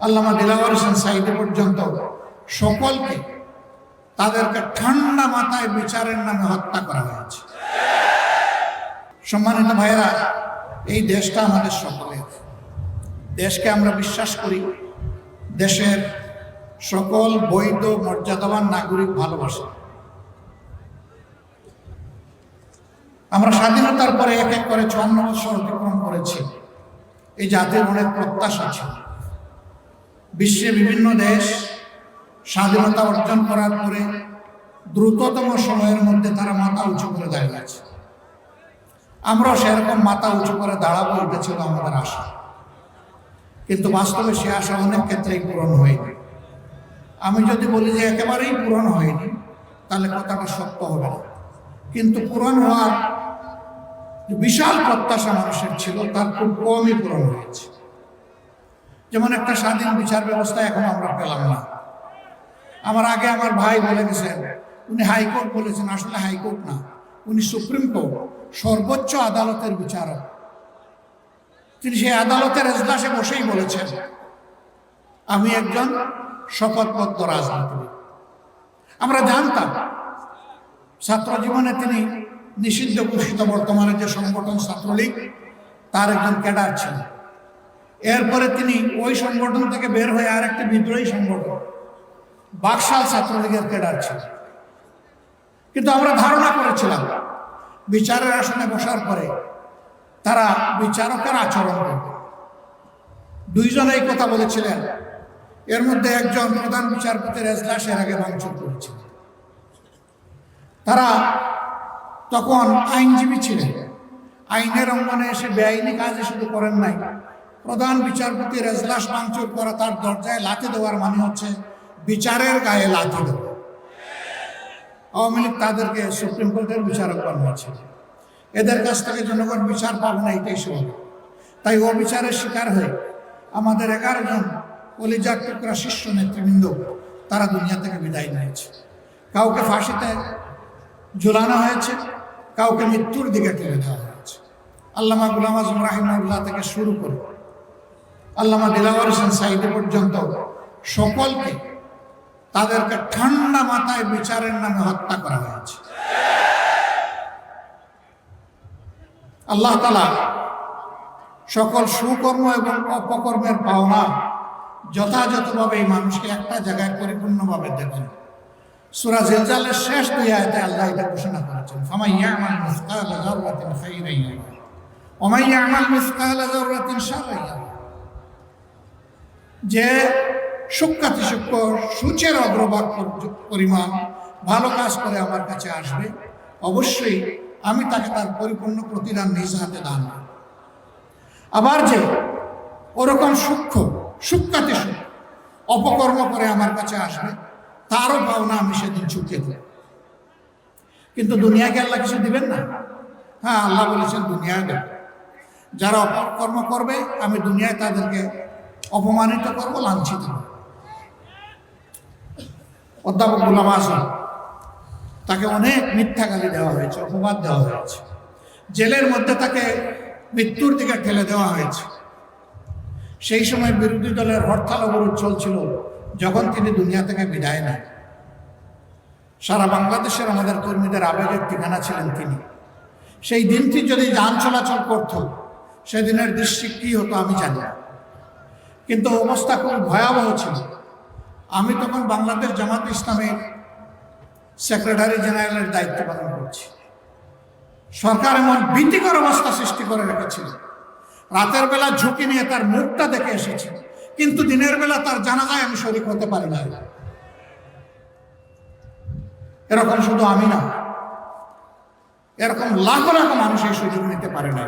আল্লামা দিলাওয়ার হোসেন সাইদি পর্যন্ত সকলকে তাদেরকে ঠান্ডা মাথায় বিচারের নামে হত্যা করা হয়েছে। সম্মানিত ভাইয়েরা, এই দেশটা আমাদের সকলের। দেশকে আমরা বিশ্বাস করি। দেশের সকল বৈধ, মর্যাদাবান নাগরিক ভালোবাসে। আমরা স্বাধীনতার পরে এক এক করে চুয়ান্ন বছর অতিক্রম করেছি। এই জাতির অনেক প্রত্যাশা ছিল। বিশ্বে বিভিন্ন দেশ স্বাধীনতা অর্জন করার পরে দ্রুততম সময়ের মধ্যে তারা মাথা উঁচু করে দাঁড়িয়েছে আমরাও সেরকম মাথা উঁচু করে দাঁড়াবো, এটা ছিল আমাদের আশা। কিন্তু বাস্তবে সে আশা অনেক ক্ষেত্রেই পূরণ হয়নি। আমি যদি বলি যে একেবারেই পূরণ হয়নি, তাহলে কথাটা সত্য হবে না। কিন্তু পূরণ হওয়ার বিশাল প্রত্যাশা মানুষের ছিল, তার খুব কমই পূরণ হয়েছে। যেমন একটা স্বাধীন বিচার ব্যবস্থা এখন আমরা পেলাম না। আমার আগে আমার ভাই বলে গেছেন, উনি হাইকোর্ট বলেছেন, আসলে হাইকোর্ট না, উনি সুপ্রিম কোর্ট, সর্বোচ্চ আদালতের বিচারক। তিনি সেই আদালতের এজলাসে বসেই বলেছেন, আমি একজন শপথবদ্ধ রাজনীতিবিদ। আমরা জানতাম, ছাত্র জীবনে তিনি নিষিদ্ধ ঘোষিত বর্তমানে যে সংগঠন ছাত্রলীগ, তার একজন ক্যাডার ছিলেন। এরপরে তিনি ওই সংগঠন থেকে বের হয়ে আর একটি বিদ্রোহী সংগঠন, বাকশাল ছাত্রলীগের ক্যাডার ছিলেন কিন্তু আমরা ধারণা করেছিলাম, বিচারের আসনে বসার পরে তারা বিচারকের আচরণ করবে। দুইজন এই কথা বলেছিলেন, এর মধ্যে একজন প্রধান বিচারপতির এজলাসের আগে ভাঙচুর করেছিল। তারা তখন আইনজীবী ছিলেন, আইনের অঙ্গনে এসে বেআইনি কাজে শুধু করেন নাই প্রধান বিচারপতির এজলাস ভাঙচুর করা তার দরজায় লাথি দেওয়ার মানে হচ্ছে বিচারের গায়ে লাথি দেওয়া। আওয়ামী লীগ তাদেরকে সুপ্রিম কোর্টের বিচারক বানিয়েছিল এদের কাছ থেকে জনগণ বিচার পাবে না, এটাই সব তাই ও বিচারের শিকার হয়ে আমাদের এগারো জন কলিজার টুকরা শীর্ষ নেতৃবৃন্দ তারা দুনিয়া থেকে বিদায় নিয়েছে। কাউকে ফাঁসিতে ঝুলানো হয়েছে, কাউকে মৃত্যুর দিকে ঠেলে দেওয়া হয়েছে। আল্লামা গুলাম আজম রাহিমুল্লাহ থেকে শুরু করে আল্লামা দিলাওয়ার হোসেন সাইদি পর্যন্ত সকলকে তাদেরকে ঠান্ডা মাথায় বিচারের নামে হত্যা করা হয়েছে। আল্লাহ তালা সকল সুকর্ম এবং অপকর্মের পাওনা যথাযথভাবে এই মানুষকে একটা জায়গায় পরিপূর্ণভাবে দেবেন। সুরা জিলজালের শেষ দুই আয়তে আল্লাহ এটা ঘোষণা করেছেন ফামাই ইয়ামাল মিসকাল যাররাতিন খাইরান ইয়ারা ওয়া মান ইয়ামাল মিসকাল যাররাতিন শাররান ইয়ারা যে সূক্ষ্মাতি সূক্ষ্ম সূচের অগ্রভাগ পরিমাণ ভালো কাজ করে আমার কাছে আসবে, অবশ্যই আমি তাকে তার পরিপূর্ণ প্রতিদান নিজ হাতে দান। আবার যে ওরকম সূক্ষ্ম, সূক্ষ্মাতি সূক্ষ্ম অপকর্ম করে আমার কাছে আসবে, তারও পাওনা আমি সেদিন চুকিয়ে দেব। কিন্তু দুনিয়াকে আল্লাহ কিছু দিবেন না। হ্যাঁ আল্লাহ বলেছেন দুনিয়ায় দেব। যারা অপকর্ম করবে, আমি দুনিয়ায় তাদেরকে অপমানিত করব, লাঞ্ছিত অধ্যাপক গোলাম আজম তাকে অনেক মিথ্যা গালি দেওয়া হয়েছে, অপবাদ দেওয়া হয়েছে। জেলের মধ্যে তাকে মৃত্যুর দিকে ঠেলে দেওয়া হয়েছে। সেই সময় বিরোধী দলের হরতাল অবরোধ চলছিল, যখন তিনি দুনিয়া থেকে বিদায় নেন। সারা বাংলাদেশের আমাদের কর্মীদের আবেগের ঠিকানা ছিলেন তিনি। সেই দিনটি যদি যান চলাচল করত, সেদিনের দৃষ্টি কী হতো আমি জানি না। কিন্তু অবস্থা খুব ভয়াবহ ছিল। আমি তখন বাংলাদেশ জামাত ইসলামের সেক্রেটারি জেনারেলের দায়িত্ব পালন করছি। সরকার এমন ভীতিকর অবস্থা সৃষ্টি করে রেখেছিল। রাতের বেলা ঝুঁকি নিয়ে তার মুখটা দেখে এসেছে, কিন্তু দিনের বেলা তার জানাজায় আমি শরিক হতে পারি না এরকম শুধু আমি না, এরকম লাখো লাখো মানুষ এই সুযোগ নিতে পারে না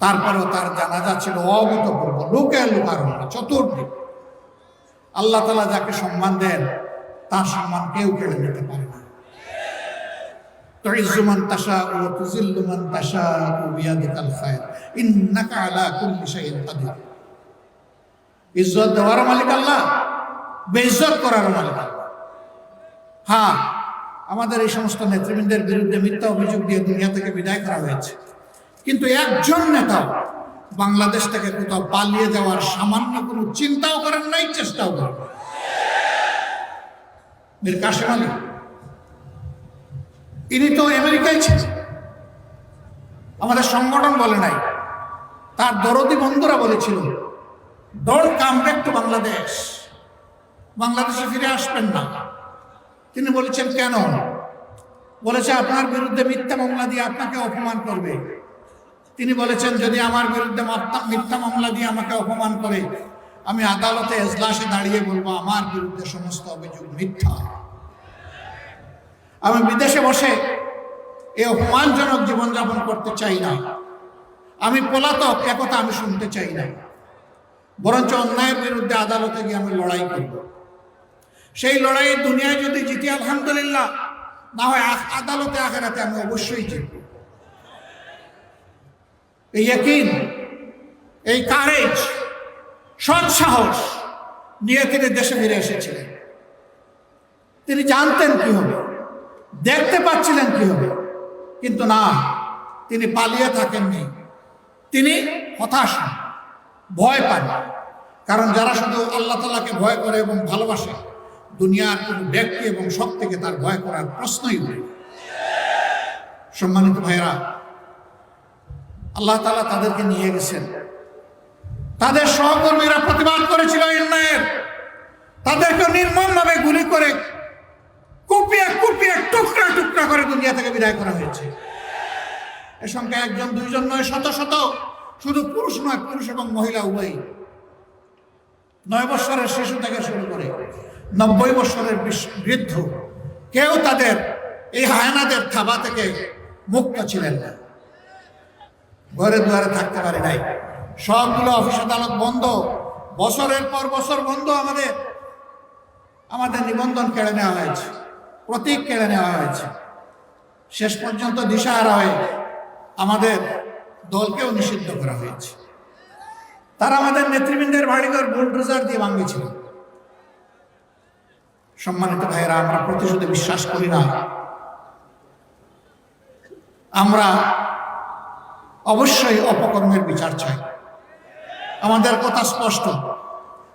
তারপরেও তার জানাজা ছিল অভূতপূর্ব লোকে লোকার চতুর্দিক আল্লাহ তালা যাকে সম্মান দেন তার সম্মান কেউ কেড়ে নিতে পারে না تعز من تشاء وتذل من تشاء بيدك الخير انك على كل شيء قدير ইজ্জত দেওয়ার মালিক আল্লাহ বেইজ্জত করার মালিক আল্লাহ হ্যাঁ আমাদের এই সমস্ত নেতৃবৃন্দের বিরুদ্ধে মিথ্যা অভিযোগ দিয়ে দুনিয়া থেকে বিদায় করা হয়েছে কিন্তু একজন নেতাও বাংলাদেশ থেকে কোথাও পালিয়ে যাওয়ার সামান্য কোনো চিন্তাও করেন নাই, চেষ্টাও করেন। মীর কাশেম আলী, ইনি তো আমেরিকায় ছিলেন। আমাদের সংগঠন বলে নাই, তার দরদি বন্ধুরা বলেছিল don't come back to Bangladesh বাংলাদেশে ফিরে আসবেন না। তিনি বলেছেন, কেন? বলেছে, আপনার বিরুদ্ধে মিথ্যা মামলা দিয়ে আপনাকে অপমান করবে। তিনি বলেছেন, যদি আমার বিরুদ্ধে মিথ্যা মামলা দিয়ে আমাকে অপমান করে, আমি আদালতে এজলাসে দাঁড়িয়ে বলব, আমার বিরুদ্ধে সমস্ত অভিযোগ মিথ্যা। আমি বিদেশে বসে এই অপমানজনক জীবনযাপন করতে চাই না। আমি পলাতক একথা আমি শুনতে চাই না। বরঞ্চ অন্যায়ের বিরুদ্ধে আদালতে গিয়ে আমি লড়াই করব। সেই লড়াই দুনিয়ায় যদি জিতি, আলহামদুলিল্লাহ, না হয় আদালতে, আখেরাতে আমি অবশ্যই জিতব। এই একই এই কারেজ সৎ সাহস নিয়ে তিনি দেশে ফিরে এসেছিলেন তিনি জানতেন কি হবে, দেখতে পাচ্ছিলেন কি হবে, কিন্তু না, তিনি পালিয়ে থাকেননি তিনি হতাশ, ভয় পান, কারণ যারা শুধু আল্লাহ তালাকে ভয় করে এবং ভালোবাসে, দুনিয়ার কোনো ব্যক্তি এবং শক্তিকে তার ভয় করার প্রশ্নই উঠে না। সম্মানিত ভাইরা আল্লাহ তালা তাদেরকে নিয়ে গেছেন। তাদের সহকর্মীরা প্রতিবাদ করেছিল অন্যায়ের তাদেরকে নির্মমভাবে গুলি করে কুপিয়ে কুপিয়ে টুকরা টুকরা করে দুনিয়া থেকে বিদায় করা হয়েছে। এ সংখ্যা একজন, দুইজন নয়, শত শত, শুধু পুরুষ নয়, পুরুষ এবং মহিলা উভয়ই নয় বৎসরের শিশু থেকে শুরু করে নব্বই বৎসরের বৃদ্ধ কেউ তাদের এই হায়নাদের থাবা থেকে মুক্ত ছিলেন না। ঘরে দুয়ারে থাকতে পারে নাই। সবগুলো অফিস আদালত বন্ধ। বছরের পর বছর বন্ধ আমাদের। আমাদের নিবন্ধন কেড়ে নেওয়া হয়েছে। প্রতীক কেড়ে নেওয়া হয়েছে। শেষ পর্যন্ত দিশাহারা হয়ে আমাদের দলকেও নিষিদ্ধ করা হয়েছে। তারা আমাদের নেতৃবৃন্দের বাড়িঘর বুলডোজার দিয়ে ভাঙিয়েছিল। সম্মানিত ভাইয়েরা, আমরা প্রতিশোধে বিশ্বাস করি না। আমরা অবশ্যই অপকর্মের বিচার চাই। আমাদের কথা স্পষ্ট।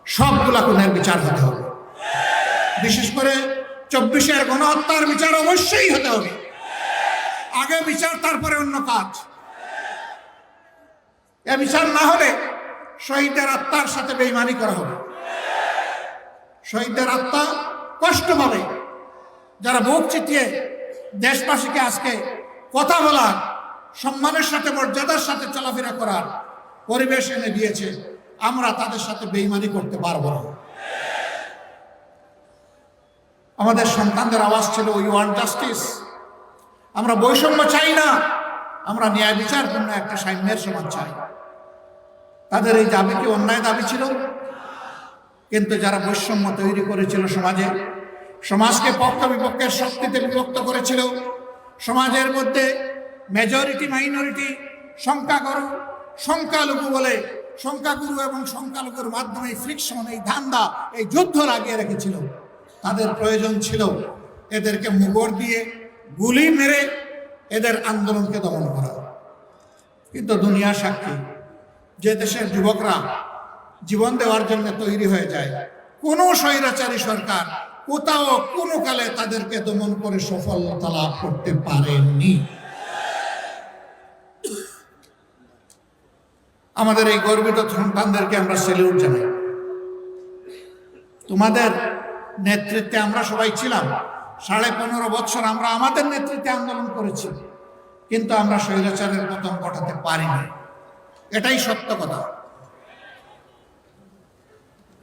সবগুলা খুনের বিচার হতে হবে। বিশেষ করে চব্বিশের গণহত্যার বিচার অবশ্যই হতে হবে। আগে বিচার, তারপরে অন্য কাজ। এ বিচার না হলে শহীদের আত্মার সাথে বেইমানি করা হবে। শহীদদের আত্মা কষ্ট পাবে। যারা বুক চিতিয়ে দেশবাসীকে আজকে কথা বলার সম্মানের সাথে, মর্যাদার সাথে চলাফেরা করার পরিবেশ এনে দিয়েছে, আমরা তাদের সাথে বেইমানি করতে পারব না। আমাদের সন্তানদের আওয়াজ ছিল উই ওয়ান্ট জাস্টিস আমরা বৈষম্য চাই না, আমরা ন্যায় বিচার জন্য একটা সাম্যের সমাজ চাই। তাদের এই দাবি কি অন্যায় দাবি ছিল? কিন্তু যারা বৈষম্য তৈরি করেছিল সমাজে, সমাজকে পক্ষ বিপক্ষের শক্তিতে বিভক্ত করেছিল, সমাজের মধ্যে মেজরিটি মাইনরিটি সংখ্যাগরু সংখ্যালঘু বলে সংখ্যাগুরু এবং সংখ্যালঘুর মাধ্যমে ফ্রিকশন এই ধান্দা, এই যুদ্ধ লাগিয়ে রেখেছিল। তাদের প্রয়োজন ছিল এদেরকে মুগর দিয়ে গুলি মেরে এদের আন্দোলনকে দমন করা। কিন্তু দুনিয়া সাক্ষী, যে দেশের যুবকরা জীবন দেওয়ার জন্য তৈরি হয়ে যায়, কোনো স্বৈরাচারী সরকার কোথাও কোনো কালে তাদেরকে দমন করে সফলতা লাভ করতে পারেননি। আমাদের এই গর্বিত সন্তানদেরকে আমরা সেলিউট জানাই। তোমাদের নেতৃত্বে আমরা সবাই ছিলাম। সাড়ে পনেরো বছর আমরা আমাদের নেতৃত্বে আন্দোলন করেছি। কিন্তু আমরা স্বৈরাচারের পতন ঘটাতে পারিনি। এটাই সত্য কথা।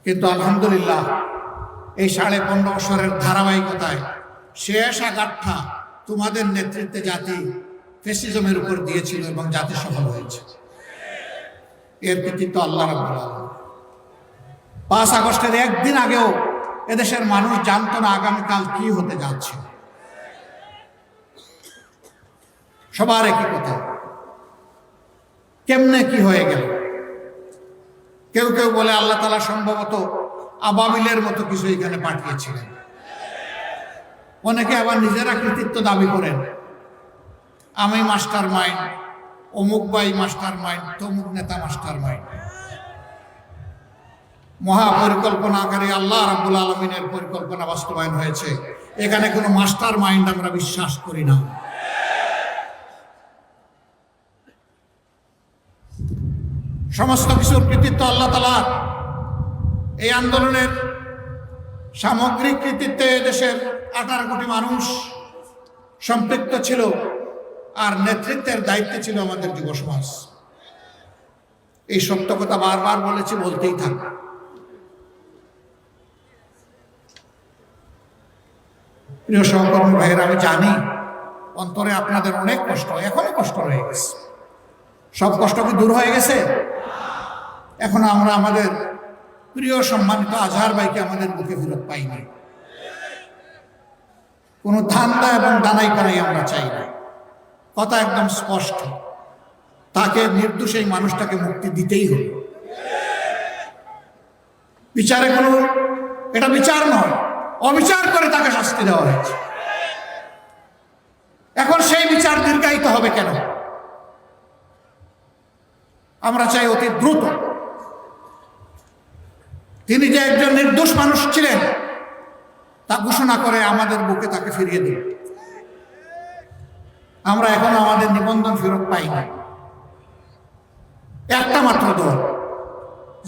কিন্তু আলহামদুলিল্লাহ, এই সাড়ে পনেরো বছরের ধারাবাহিকতায় শেষ আঘাতটা তোমাদের নেতৃত্বে জাতি ফেসিজমের উপর দিয়েছিল এবং জাতি সফল হয়েছে। এর কৃতিত্ব আল্লাহ পাঁচ আগস্টের একদিন আগেও এদেশের মানুষ জানতো না আগামীকাল কি হতে যাচ্ছে। সবার একই কথা। কেমনে কি হয়ে গেল? কেউ কেউ বলে আল্লাহ তালা সম্ভবত আবাবিলের মতো কিছু এখানে পাঠিয়েছিলেন। অনেকে আবার নিজেরা কৃতিত্ব দাবি করেন। আমি মাস্টার মাইন্ড অমুক বাই মাস্টার মাইন্ড, তমুক নেতা মাস্টার মাইন্ড। মহাপরিকল্পনাকারী আল্লাহ রাব্বুল আলমিনের পরিকল্পনা বাস্তবায়ন হয়েছে। এখানে কোনো মাস্টার মাইন্ড আমরা বিশ্বাস করি না। সমস্ত কিছুর কৃতিত্ব আল্লাহ তালা এই আন্দোলনের সামগ্রিক কৃতিত্বে দেশের আঠারো কোটি মানুষ সম্পৃক্ত ছিল। আর নেতৃত্বের দায়িত্বে ছিল আমাদের যুব সমাজ। এই সত্য কথা বারবার বলেছি, বলতেই থাক। প্রিয় সহকর্মী ভাইয়েরা, আমি জানি অন্তরে আপনাদের অনেক কষ্ট, এখনও কষ্ট রয়ে গেছে। সব কষ্ট কি দূর হয়ে গেছে? এখন আমরা আমাদের প্রিয় সম্মানিত আজহার ভাইকে আমাদের বুকে ফেরত পাইনি। কোনো ধান্দা এবং দানাই করাই আমরা চাই না। কথা একদম স্পষ্ট। তাকে নির্দোষ এই মানুষটাকে মুক্তি দিতেই হবে। বিচারে কোনো, এটা বিচার নয়, অবিচার করে তাকে শাস্তি দেওয়া হয়েছে। এখন সেই বিচার দীর্ঘায়িত হবে কেন? আমরা চাই অতি দ্রুত। তিনি যে একজন নির্দোষ মানুষ ছিলেন, তা ঘোষণা করে আমাদের বুকে তাকে ফিরিয়ে দিন। আমরা এখন আমাদের নিবন্ধন ফেরত পাই না একটা মাত্র দল,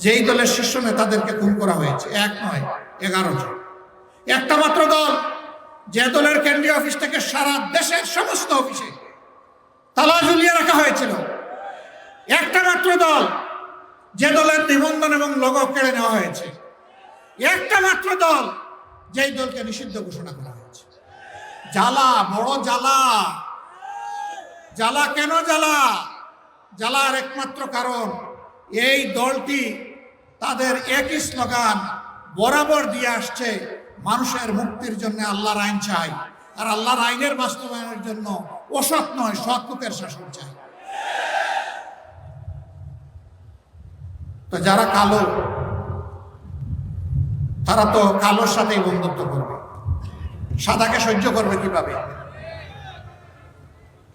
যেই দলের শীর্ষ নেতাদেরকে খুন করা হয়েছে, এক নয়, এগারো জন। একটা মাত্র দল, যে দলের কেন্দ্রীয় অফিস থেকে সারা দেশের সমস্ত অফিসে তালা ঝুলিয়ে রাখা হয়েছিল। একটা মাত্র দল, যে দলের নিবন্ধন এবং লোগো কেড়ে নেওয়া হয়েছে। একটা মাত্র দল, যেই দলকে নিষিদ্ধ ঘোষণা করা হয়েছে। জ্বালা, বড় জ্বালা। জ্বালা কেন জ্বালা? জ্বালার একমাত্র কারণ এই দলটি তাদের একই স্লোগান, বরাবর দিয়ে আসছে, মানুষের মুক্তির জন্য আল্লাহর আইন চাই। আর আল্লাহর আইনের বাস্তবায়নের জন্য অসৎ নয়, সৎ লোকের শাসন চাই। তো যারা কালো, তারা তো কালোর সাথেই বন্ধুত্ব করবে। সাদাকে সহ্য করবে কীভাবে?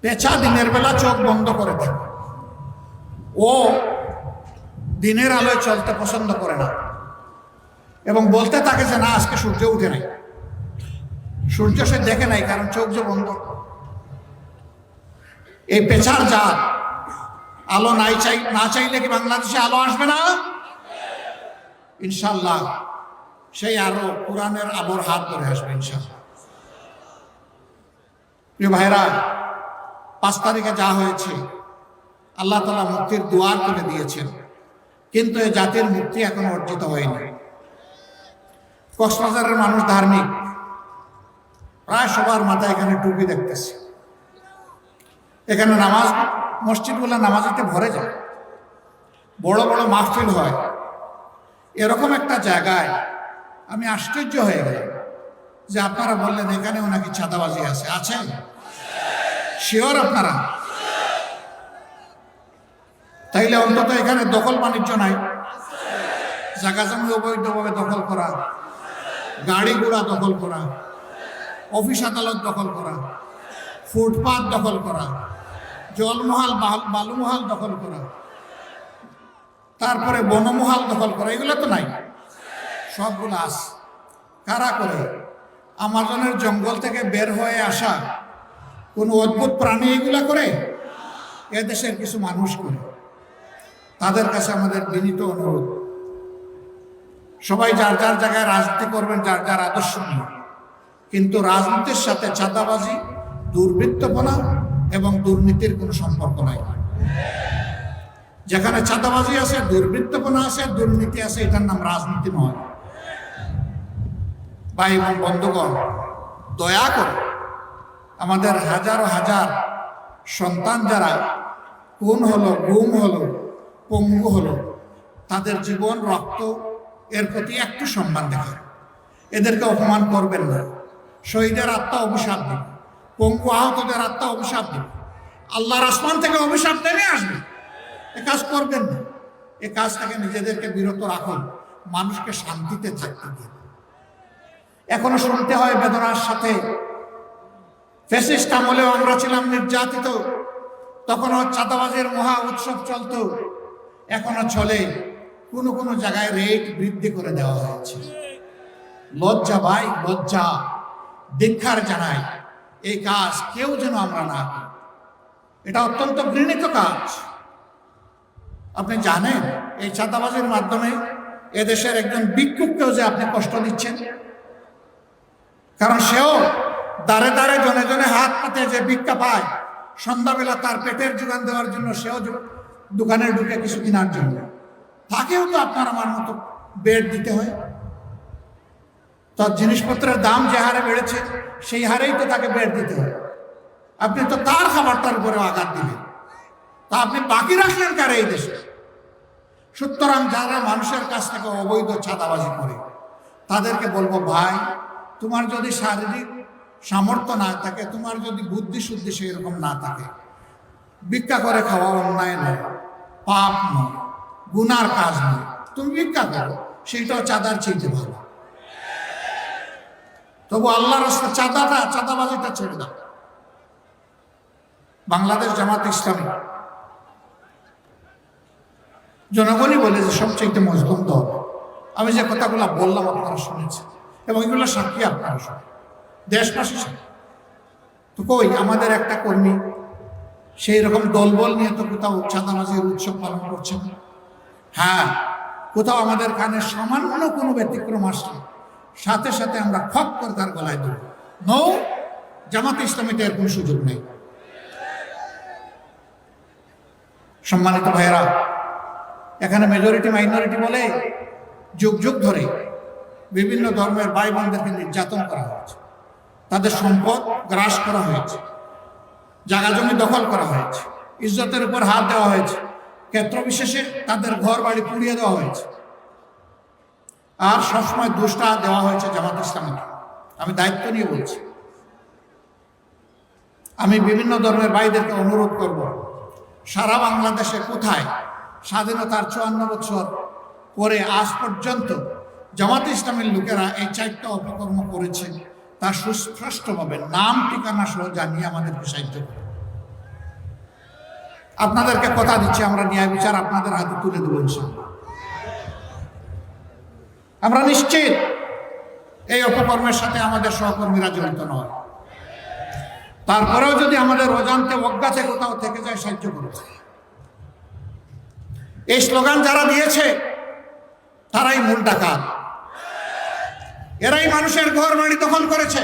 পেঁচা দিনের বেলা চোখ বন্ধ করে থাকে ও দিনের আলোয় চলতে পছন্দ করে না। এবং বলতে থাকে যে, না, আজকে সূর্য উঠে নাই। সূর্য সে দেখে নাই, কারণ চোখ যে বন্ধ। এই পেছার জাত, আলো নাই চাই, না চাইলে কি বাংলাদেশে আলো আসবে না? ইনশাল্লাহ সেই আরও কোরআনের আলোর হাত ধরে আসবে ইনশাল্লাহ ভাইরা পাঁচ তারিখে যা হয়েছে, আল্লাহ তালা মুক্তির দুয়ার করে দিয়েছেন। কিন্তু এই জাতির মুক্তি এখন অর্জিত হয়নি। কক্সবাজারের মানুষ ধার্মিক। প্রায় সবার মাথায় এখানে টুপি দেখতেছে। এখানে নামাজ, মসজিদগুলো নামাজেতে ভরে যায়। বড় বড় মাহফিল হয়। এরকম একটা জায়গায় আমি আশ্চর্য হয়ে গেলাম যে আপনারা বললেন, এখানেও নাকি চাঁদাবাজি আছে? আছে? শিওর আপনারা? তাইলে অন্তত এখানে দখল বাণিজ্য নাই। জায়গা জমি অবৈধভাবে দখল করা। গাড়ি ঘোড়া দখল করা। অফিস আদালত দখল করা। ফুটপাত দখল করা। জলমহাল, বাল- বালুমহাল দখল করা। তারপরে বনমহাল দখল করা। এগুলো তো নাই। সবগুলো আস কারা করে? আমাজনের জঙ্গল থেকে বের হয়ে আসা কোনো অদ্ভুত প্রাণী এগুলা করে? এদেশের কিছু মানুষ করে। তাদের কাছে আমাদের বিনীত অনুরোধ। সবাই যার যার জায়গায় রাজনীতি করবেন, যার যার আদর্শ নিয়ে। কিন্তু রাজনীতির সাথে চাঁদাবাজি, দুর্বৃত্তপনা এবং দুর্নীতির কোনো সম্পর্ক নাই। যেখানে চাঁদাবাজি আছে, দুর্বৃত্তপনা আছে, দুর্নীতি আছে, এটার নাম রাজনীতি নয়। ভাই এবং বন্ধুগণ, দয়া করে আমাদের হাজার হাজার সন্তান যারা, খুন হলো, গুম হলো, পঙ্গু হলো, তাদের জীবন, রক্ত, এর প্রতি একটু সম্মান দেখান এদেরকে অপমান করবেন না। শহীদের আত্মা অভিশাপ দিন। পঙ্গু আহতদের আত্মা অভিশাপ দিন। আল্লাহর আসমান থেকে অভিশাপ নেমে আসবে। এ কাজ করবেন না। এ কাজ থেকে নিজেদেরকে বিরত রাখুন। মানুষকে শান্তিতে থাকতে দিন। এখনও শুনতে হয় বেদনার সাথে ফেসিস্ট আমলেও আমরা ছিলাম নির্যাতিত। তখনও চাঁদাবাজের মহা উৎসব চলত। এখনও চলে। কোনো কোনো জায়গায় রেট বৃদ্ধি করে দেওয়া হয়েছে। লজ্জা ভাই, লজ্জা। দীক্ষার জানাই, এই কাজ কেউ যেন আমরা না করি। এটা অত্যন্ত ঘৃণিত কাজ। আপনি জানেন, এই চাঁদাবাজের মাধ্যমে এদেশের একজন ভিক্ষুককেও যে আপনি কষ্ট দিচ্ছেন? কারণ সেও দাঁড়ে দাঁড়ে জনে জনে হাত পাতে যে ভিক্ষা পায়, সন্ধ্যাবেলা তার পেটের যোগান দেওয়ার জন্য সেও দোকানে ঢুকে কিছু কেনার জন্য। তাকেও তো আপনার আমার মতো বেড দিতে হয়। তার জিনিসপত্রের দাম যে হারে বেড়েছে, সেই হারেই তো তাকে বেড দিতে হয়। আপনি তো তার খাবারটার উপরে আঘাত দিলেন। তা আপনি বাকি রাখলেন কারে এই দেশে? সুতরাং যারা মানুষের কাছ থেকে অবৈধ চাঁদাবাজি করে, তাদেরকে বলব, ভাই, তোমার যদি শারীরিক সামর্থ্য না থাকে, তোমার যদি বুদ্ধি শুদ্ধি সেই রকম না থাকে, ভিক্ষা করে খাওয়া অন্যায় নয়, পাপ নয়, গুনার কাজ নয়। তুমি ভিক্ষা করো, সেইটাও চাঁদার চেয়েতে ভালো তবু আল্লাহ রাস্তা চাঁদাটা, চাঁদাবাজিটা ছেড়ে দাও। বাংলাদেশ জামাত ইসলামী। জনগণই বলে যে সবচেয়ে মজবুত আমি যে কথাগুলো বললাম, আপনারা শুনেছেন। এবং এগুলো সাক্ষী আপনারা শুনে দেশবাসী শুনে তো কই, আমাদের একটা কর্মী, সেই রকম দলবল নিয়ে তো কোথাও চাঁদাবাজির উৎসব পালন করছে হ্যাঁ কোথাও আমাদের কানে সামান্য কোনো ব্যতিক্রম আসলে সাথে সাথে আমরা খপ করে তার গলায় দেব নৌ জামাত ইসলামীতে এর কোনো সুযোগ নেই। সম্মানিত ভাইয়েরা, এখানে মেজরিটি মাইনরিটি বলে যুগ যুগ ধরে বিভিন্ন ধর্মের ভাই বোনদেরকে নির্যাতন করা হয়েছে তাদের সম্পদ গ্রাস করা হয়েছে। জায়গা জমি দখল করা হয়েছে। ইজ্জতের উপর হাত দেওয়া হয়েছে। ক্ষেত্র বিশেষে তাদের ঘর বাড়ি পুড়িয়ে দেওয়া হয়েছে। আর সবসময় দুষ্টা দেওয়া হয়েছে জামাত ইসলামকে। আমি দায়িত্ব নিয়ে বলছি। আমি বিভিন্ন ধর্মের ভাইদেরকে অনুরোধ করব, সারা বাংলাদেশে কোথায় স্বাধীনতার চুয়ান্ন বছর পরে আজ পর্যন্ত জামাত ইসলামের লোকেরা এই চারটা অপকর্ম করেছে? তা সুস্পষ্টভাবে নাম, ঠিকানা সহ জানিয়ে আমাদেরকে সাহায্য আপনাদেরকে কথা দিচ্ছি, আমরা ন্যায় বিচার আপনাদের হাতে তুলে দেবো। আমরা নিশ্চিত এই অপকর্মের সাথে আমাদের সহকর্মীরা জড়িত নয়। তারপরেও যদি আমাদের অজান্তে অজ্ঞাতে কোথাও থেকে যায়, সাহায্য করেছে এই স্লোগান যারা দিয়েছে, তারাই মূল ডাকাত। এরাই মানুষের ঘর বাড়ি দখল করেছে,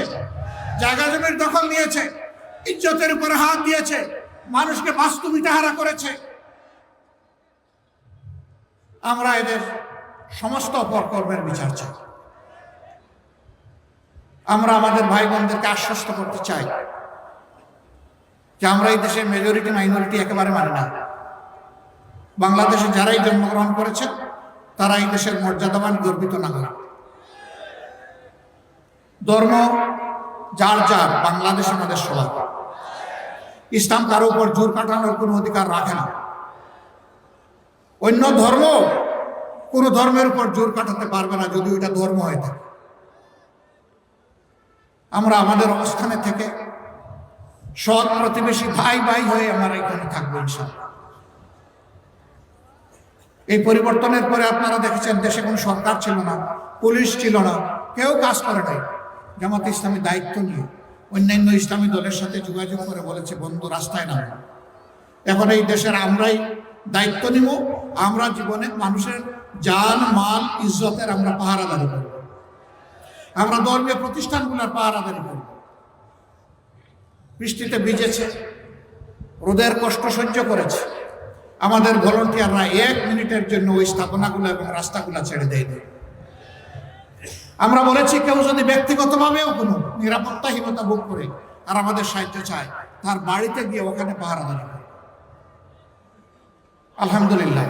জায়গা জমির দখল নিয়েছে, ইজ্জতের উপরে হাত দিয়েছে, মানুষকে বাস্তু মিটাহারা করেছে। আমরা এদের সমস্ত অপকর্মের বিচার চাই। আমরা আমাদের ভাই বোনদেরকে আশ্বস্ত করতে চাই যে আমরা এই দেশের মেজরিটি মাইনরিটি একেবারে মানি না। বাংলাদেশে যারাই জন্মগ্রহণ করেছেন তারা এই দেশের মর্যাদাবান, গর্বিত নাগরিক। ধর্ম যার যার, বাংলাদেশ আমাদের সবার। ইসলাম কারও উপর জোর কাটানোর কোনো অধিকার রাখে না। অন্য ধর্ম কোনো ধর্মের উপর জোর কাটাতে পারবে না যদি ওইটা ধর্ম হয়ে থাকে। আমরা আমাদের অবস্থানে থেকে সৎ প্রতিবেশী ভাই ভাই হয়ে আমরা এখানে থাকব ইনশাল্লাহ এই পরিবর্তনের পরে আপনারা দেখেছেন দেশে কোনো সরকার ছিল না, পুলিশ ছিল না, কেউ কাজ করে নাই। জামাত ইসলামী দায়িত্ব নিয়ে অন্যান্য ইসলামী দলের সাথে যোগাযোগ করে বলেছে, বন্ধু, রাস্তায় নামো। এখন এই দেশের আমরাই দায়িত্ব নিব, আমরা জীবনে মানুষের জান, মাল, ইজ্জতের আমরা পাহারাদারি করব। আমরা ধর্মীয় প্রতিষ্ঠানগুলোর পাহারাদারি করব। বৃষ্টিতে ভিজেছে, রোদের কষ্ট সহ্য করেছে। আমাদের ভলেন্টিয়াররা এক মিনিটের জন্য ওই স্থাপনাগুলো এবং রাস্তাগুলো ছেড়ে দেয় আমরা বলেছি কেউ যদি ব্যক্তিগতভাবেও কোনো নিরাপত্তাহীনতা ভোগ করে, আর আমাদের সাহায্য চায়, তার বাড়িতে গিয়ে ওখানে পাহারাদারি করে আলহামদুলিল্লাহ।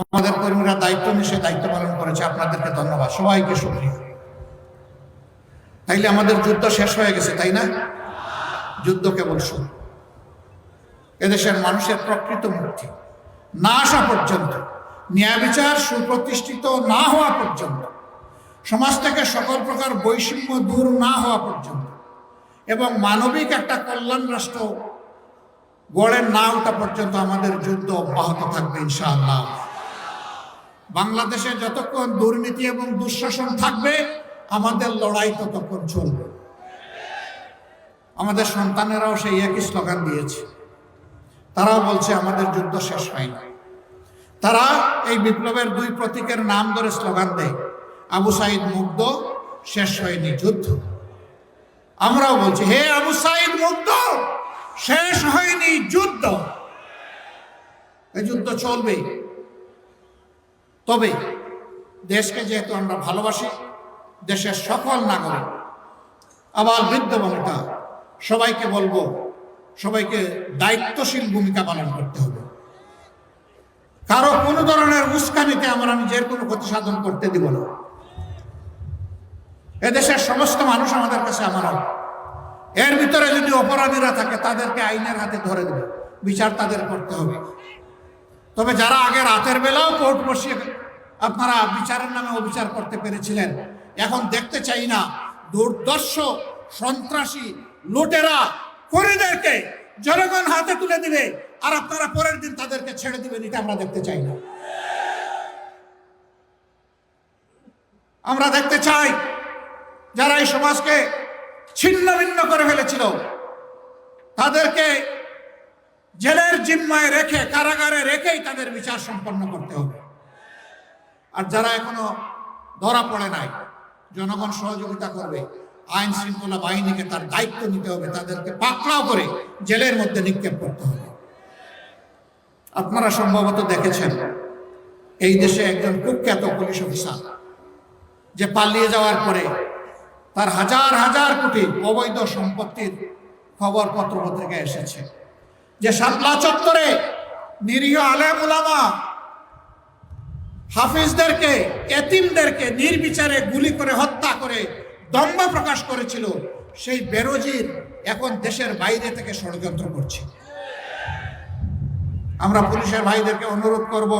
আমাদের কর্মীরা দায়িত্ব নিয়ে দায়িত্ব পালন করেছে, আপনাদেরকে ধন্যবাদ, সবাইকে শুক্রিয়া। তাইলে আমাদের যুদ্ধ শেষ হয়ে গেছে, তাই না? যুদ্ধ কেবল শুরু। এদেশের মানুষের প্রকৃত মুক্তি। না আসা পর্যন্ত, ন্যায় বিচার সুপ্রতিষ্ঠিত না হওয়া পর্যন্ত সমাজ থেকে সকল প্রকার বৈষম্য দূর না হওয়া পর্যন্ত এবং মানবিক একটা কল্যাণ রাষ্ট্র গড়ের না ওঠা পর্যন্ত আমাদের যুদ্ধ অব্যাহত থাকবে, ইনশাআল্লাহ। বাংলাদেশে যতক্ষণ দুর্নীতি এবং দুঃশাসন থাকবে, আমাদের লড়াই ততক্ষণ চলবে। আমাদের সন্তানেরাও সেই একই স্লোগান দিয়েছে। তারাও বলছে, আমাদের যুদ্ধ শেষ হয়নি তারা এই বিপ্লবের দুই প্রতীকের নাম ধরে স্লোগান দেয়। আবু সাইদ মুগ্ধ, শেষ হয়নি যুদ্ধ। আমরাও বলছি, হে আবু সাইদ মুগ্ধ, শেষ হয়নি যুদ্ধ। এই যুদ্ধ চলবে। তবে দেশকে যেহেতু আমরা ভালোবাসি, দেশের সকল নাগরিক, আবার বৃদ্ধ ভূমিকা সবাইকে বলব, সবাইকে দায়িত্বশীল ভূমিকা পালন করতে হবে। কারও কোনো ধরনের উস্কানিতে আমরা নিজের কোনো ক্ষতি সাধন করতে দিব না। এদেশের সমস্ত মানুষ আমাদের কাছে আমার এর ভিতরে যদি অপরাধীরা থাকে, তাদেরকে আইনের হাতে ধরে দেবে। বিচার তাদের করতে হবে। তবে যারা আগে রাতের বেলাও কোর্ট বসিয়ে আপনারা বিচারের নামে অবিচার করতে পেরেছিলেন। এখন দেখতে চাই না, দুর্দর্শ সন্ত্রাসী লুটেরা করিদেরকে জনগণ হাতে তুলে দিবে, আর আপনারা পরের দিন তাদেরকে ছেড়ে দিবেন, এটা আমরা দেখতে চাই না। আমরা দেখতে চাই যারা এই সমাজকে ছিন্ন ভিন্ন করে ফেলেছিল, তাদেরকে জেলের জিম্মায় রেখে, কারাগারে রেখেই তাদের বিচার সম্পন্ন করতে হবে। আর যারা এখনও ধরা পড়ে নাই, জনগণ সহযোগিতা করবে, আইন শৃঙ্খলা বাহিনীকে তার দায়িত্ব নিতে হবে, তাদেরকে পাকড়াও করে জেলের মধ্যে নিক্ষেপ করতে হবে। আপনারা সম্ভবত দেখেছেন, এই দেশে একজন কুখ্যাত পুলিশ অফিসার, যে পালিয়ে যাওয়ার পরে তার হাজার হাজার কোটি অবৈধ সম্পত্তির খবর পত্রপত্রিকা এসেছে। যে সাতলা চত্বরে নিরীহ আলেম উলামা হাফিজদেরকে, এতিমদেরকে নির্বিচারে গুলি করে, হত্যা করে দম্ভ প্রকাশ করেছিল, সেই বেরোজির এখন দেশের বাইরে থেকে ষড়যন্ত্র করছে। আমরা পুলিশের ভাইদেরকে অনুরোধ করব,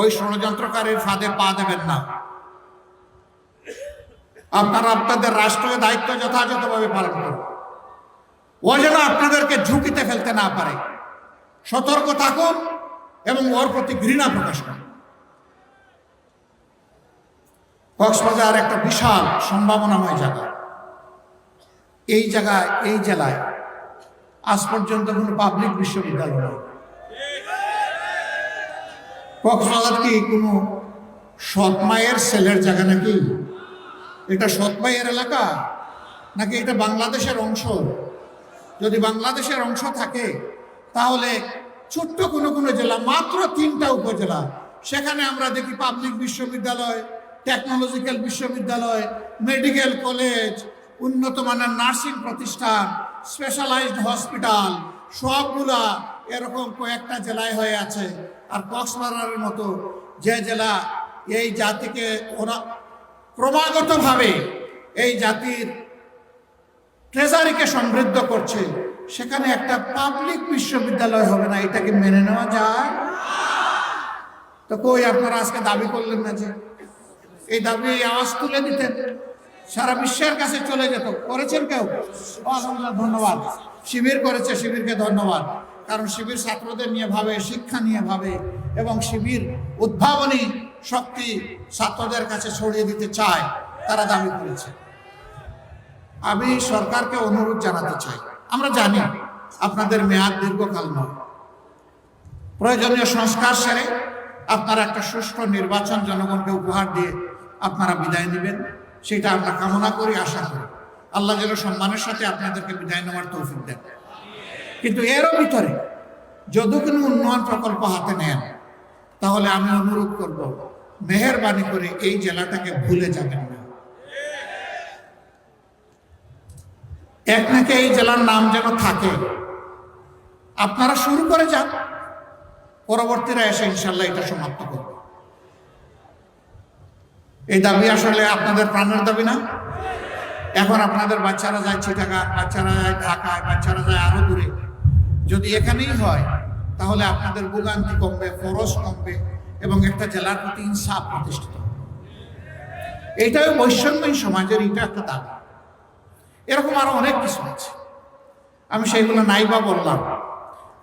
ওই ষড়যন্ত্রকারীর ফাঁদে পা দেবেন না। আপনারা আপনাদের রাষ্ট্রীয় দায়িত্ব যথাযথভাবে পালন করুন। ও যেন আপনাদেরকে ঝুঁকিতে ফেলতে না পারে। সতর্ক থাকুন এবং ওর প্রতি ঘৃণা প্রকাশ করুন। কক্সবাজার একটা বিশাল সম্ভাবনাময় জায়গা। এই জায়গায় এই জেলায় আজ পর্যন্ত কোনো পাবলিক বিশ্ববিদ্যালয় নেই। কক্সবাজার কি কোনো সৎমায়ের সেলের জায়গা নাকি? এটা সৎমাইয়ের এলাকা? নাকি এটা বাংলাদেশের অংশ? যদি বাংলাদেশের অংশ থাকে, তাহলে ছোট্ট কোনো কোনো জেলা, মাত্র তিনটা উপজেলা, সেখানে আমরা দেখি পাবলিক বিশ্ববিদ্যালয় টেকনোলজিক্যাল বিশ্ববিদ্যালয় মেডিকেল কলেজ উন্নত মানের নার্সিং প্রতিষ্ঠান স্পেশালাইজড হসপিটাল সবগুলা এরকম কয়েকটা জেলায় হয়ে আছে। আর কক্সবাজারের মতো যে জেলা এই জাতিকে ওরা ক্রমাগতভাবে এই জাতির ট্রেজারিকে সমৃদ্ধ করছে, সেখানে একটা পাবলিক বিশ্ববিদ্যালয় হবে না, এটাকে মেনে নেওয়া যায়? তো কই আপনারা আজকে দাবি করলেন না যে? এই দাবি আওয়াজ তুলে দিতেন, সারা বিশ্বের কাছে চলে যেত। করেছেন কেউ? আলহামদুলিল্লাহ, ধন্যবাদ। শিবির করেছে, শিবিরকে ধন্যবাদ। কারণ শিবির ছাত্রদের নিয়ে ভাবে, শিক্ষা নিয়ে ভাবে, এবং শিবির উদ্ভাবনী শক্তি ছাত্রদের কাছে ছড়িয়ে দিতে চায়, তারা দাবি করেছে। আমি সরকারকে অনুরোধ জানাতে চাই। আমরা জানি আপনাদের মেয়াদ দীর্ঘকাল নয়। প্রয়োজনীয় সংস্কার সেরে আপনারা একটা সুষ্ঠু নির্বাচন জনগণকে উপহার দিয়ে আপনারা বিদায় নেবেন। সেটা আমরা কামনা করি, আশা করি। আল্লাহ যেন সম্মানের সাথে আপনাদেরকে বিদায় নেওয়ার তৌফিক দেন। কিন্তু এরও ভিতরে যদি কোনো উন্নয়ন প্রকল্প হাতে নেন তাহলে আমি অনুরোধ করব, মেহরবানি করে এই জেলাটাকে ভুলে যাবেন না। এক নাকি এই জেলার নাম যেন থাকে। আপনারা শুরু করে যান। পরবর্তীরা এসে ইনশাল্লাহ এটা সমাপ্ত করবে। এই দাবি আসলে আপনাদের প্রাণের দাবি না? এখন আপনাদের বাচ্চারা যায় চিটাগাং, বাচ্চারা যায় ঢাকায়, বাচ্চারা যায় আরও দূরে। যদি এখানেই হয় তাহলে আপনাদের ভোগান্তি কমবে, খরচ কমবে এবং একটা জেলার প্রতি ইনসাফ প্রতিষ্ঠিত। এইটাও বৈষম্যহীন সমাজের এটা একটা দাবি। এরকম আরও অনেক কিছু আছে। আমি সেইগুলো নাই বা বললাম।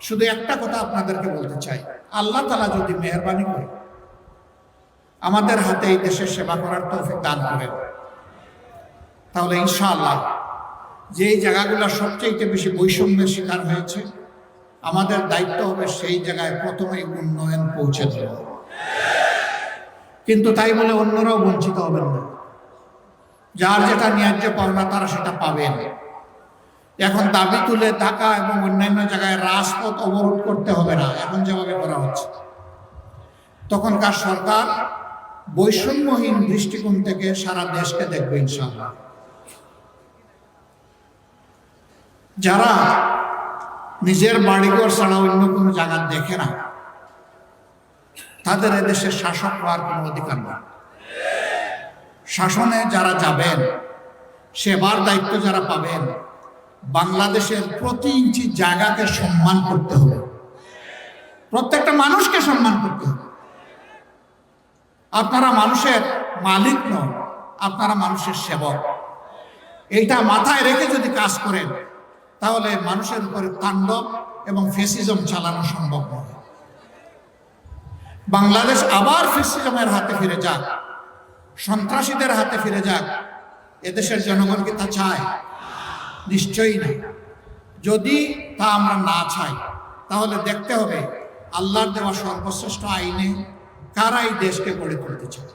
শুধু একটা কথা আপনাদেরকে বলতে চাই। আল্লাহ তালা যদি মেহরবানি করে, আমাদের হাতে এই দেশের সেবা করার তৌফিক দান করেন, তাহলে ইনশাআল্লাহ যেই জায়গাগুলো সবচেয়ে বেশি বৈষম্যের শিকার হয়েছে আমাদের দায়িত্ব হবে সেই জায়গায় প্রথমেই উন্নয়ন পৌঁছে দেওয়া। কিন্তু তাই বলে অন্যরাও বঞ্চিত হবেন না। যার যেটা ন্যায্য পাওনা তারা সেটা পাবেন। এখন দাবি তুলে ঢাকা এবং অন্যান্য জায়গায় রাজপথ অবরোধ করতে হবে না, এখন যেভাবে করা হচ্ছে। তখনকার সরকার বৈষম্যহীন দৃষ্টিকোণ থেকে সারা দেশকে দেখবে ইনশাআল্লাহ। যারা নিজের বাড়িঘর ছাড়া অন্য কোনো জায়গা দেখে না। তাদের এদেশের শাসক হওয়ার কোনো অধিকার নেই। শাসনে যারা যাবেন, সেবার দায়িত্ব যারা পাবেন, বাংলাদেশের প্রতি ইঞ্চি জায়গাকে সম্মান করতে হবে। প্রত্যেকটা মানুষকে সম্মান করতে হবে। আপনারা মানুষের মালিক নন, আপনারা মানুষের সেবক। এইটা মাথায় রেখে যদি কাজ করেন তাহলে মানুষের উপরে তাণ্ডব এবং ফেসিজম চালানো সম্ভব নয়। বাংলাদেশ আবার ফেসিজমের হাতে ফিরে যাক, সন্ত্রাসীদের হাতে ফিরে যাক, এদেশের জনগণ কি তা চায়? নিশ্চয়ই না। যদি তা আমরা না চাই, তাহলে দেখতে হবে আল্লাহর দেওয়া সর্বশ্রেষ্ঠ আইনে কারাই দেশকে গড়ে তুলতে চায়?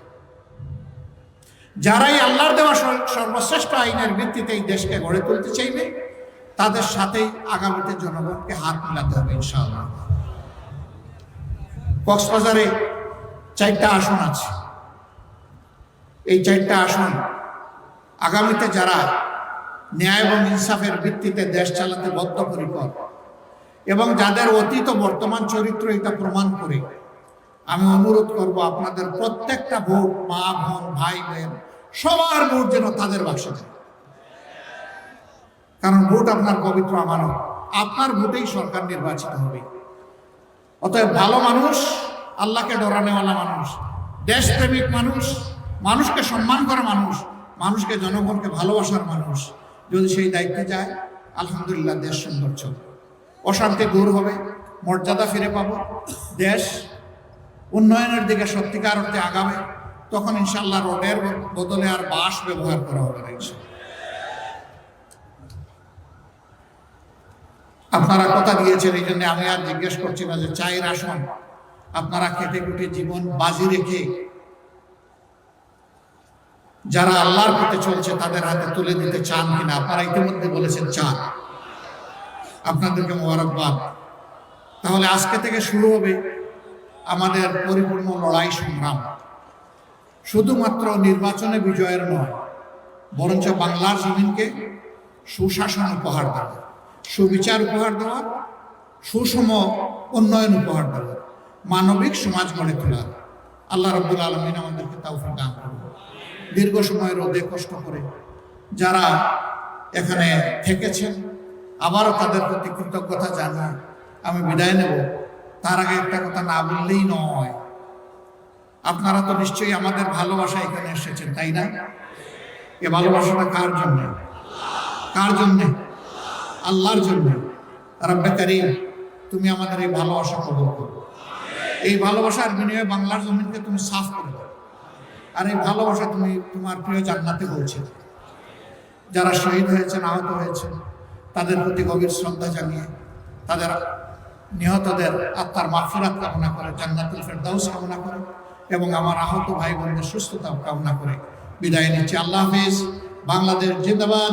যারাই আল্লাহর দেওয়া সর্বশ্রেষ্ঠ আইনের ভিত্তিতে এই দেশকে গড়ে তুলতে চাইবে তাদের সাথেই আগামীতে জনগণকে হাত মিলাতে হবে, ইনশাআল্লাহ। কক্সবাজারে চারটা আসন আছে। এই চারটা আসন আগামীতে যারা ন্যায় এবং ইনসাফের ভিত্তিতে দেশ চালাতে বদ্ধপরিকর এবং যাদের অতীত বর্তমান চরিত্র এটা প্রমাণ করে, আমি অনুরোধ করব আপনাদের প্রত্যেকটা ভোট মা, বোন, ভাই, বোন, সবার ভোট যেন তাদের বাক্সে যায়। কারণ ভোট আপনার পবিত্র আমানত। আপনার ভোটেই সরকার নির্বাচিত হবে। অতএব ভালো মানুষ, আল্লাহকে ডরানেওয়ালা মানুষ, দেশপ্রেমিক মানুষ, মানুষকে সম্মান করা মানুষ, মানুষকে, জনগণকে ভালোবাসার মানুষ, যদি সেই দায়িত্বে যায়, আলহামদুলিল্লাহ দেশ সুন্দর চলবে। অশান্তি দূর হবে, মর্যাদা ফিরে পাবো, দেশ উন্নয়নের দিকে সত্যিকার অর্থে আগাবে, তখন ইনশাল্লাহ রোডের বদলে আর বাস ব্যবহার করা হবে ইনশাল্লাহ। আপনারা কথা দিয়েছেন, এই জন্য আমি আর জিজ্ঞেস করছি না যে চায়ের আসন আপনারা খেটে খুটে জীবন বাজি রেখে যারা আল্লাহর পথে চলছে তাদের হাতে তুলে দিতে চান কিনা? আপনারা ইতিমধ্যে বলেছেন চান। আপনাদেরকে মোবারকবাদ। তাহলে আজকে থেকে শুরু হবে আমাদের পরিপূর্ণ লড়াই সংগ্রাম। শুধুমাত্র নির্বাচনে বিজয়ের নয়, বরঞ্চ বাংলার জমিনকে সুশাসন উপহার দেওয়া। সুবিচার উপহার দেওয়া, সুষম উন্নয়ন উপহার দেওয়া, মানবিক সমাজ গড়ে তোলা। আল্লাহ রব্বুল আলমিন আমাদেরকে তাওফিক দান করুন। দীর্ঘ সময় রোদে কষ্ট করে যারা এখানে থেকেছেন, আবারও তাদের প্রতি কৃতজ্ঞতা জানিয়ে আমি বিদায় নেব। তার আগে একটা কথা না বললেই নয়, আপনারা তো নিশ্চয়ই আমাদের ভালোবাসা এখানে এসেছেন, তাই না? এ ভালোবাসাটা কার জন্যে? কার জন্যে? আল্লাহর জন্য। রব্বে করিম, তুমি আমাদের এই ভালোবাসা কবল করো। এই ভালোবাসার বিনিময়ে বাংলার জমিনকে তুমি সাফ করে আর এই ভালোবাসা তুমি তোমার প্রিয় জান্নাতে বলছে যারা শহীদ হয়েছেন, আহত হয়েছেন, তাদের প্রতি গভীর শ্রদ্ধা জানিয়ে, তাদের নিহতদের আত্মার মাফিরাত কামনা করে, জান্নাতুল ফেরদাউস কামনা করে এবং আমার আহত ভাই বোনদের সুস্থতা কামনা করে বিদায় নিচ্ছি। আল্লাহ হাফিজ। বাংলাদেশ জিন্দাবাদ।